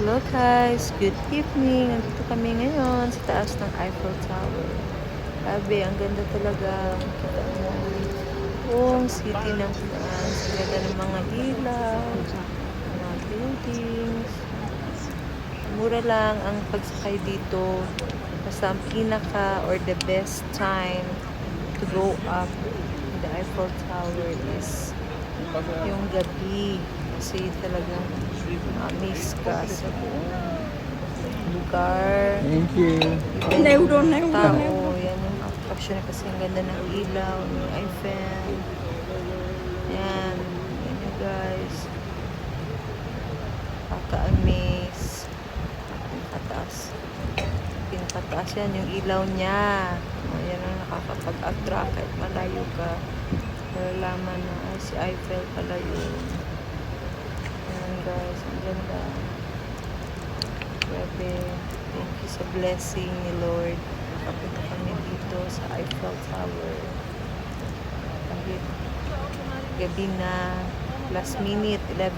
Hello guys, good evening. Nandito kami ngayon sa taas ng Eiffel Tower. Grabe, ang ganda talaga. Kita mo. Buong city ng France. Ang ganda ng mga ilaw, mga buildings. Mura lang ang pagsakay dito. Basta ang pinaka or the best time to go up the Eiffel Tower is yung gabi. Kasi talagang ma-miss ka sa buong lugar. Thank you. Yung neuro, tao, yan yung attraction kasi ang ganda ng ilaw, yung Eiffel. Yan. Yan yung guys. Kaka-amaze. Pinakataas. Pinakataas yan, yung ilaw niya. O, yan ang nakakapag-attract kahit malayo ka. Malalaman na si Eiffel pala yun. Guys, ang ganda. Grabe. Thank you sa blessing ni Lord. Nakapunta kami dito sa Eiffel Tower. Gabi na, last minute, 11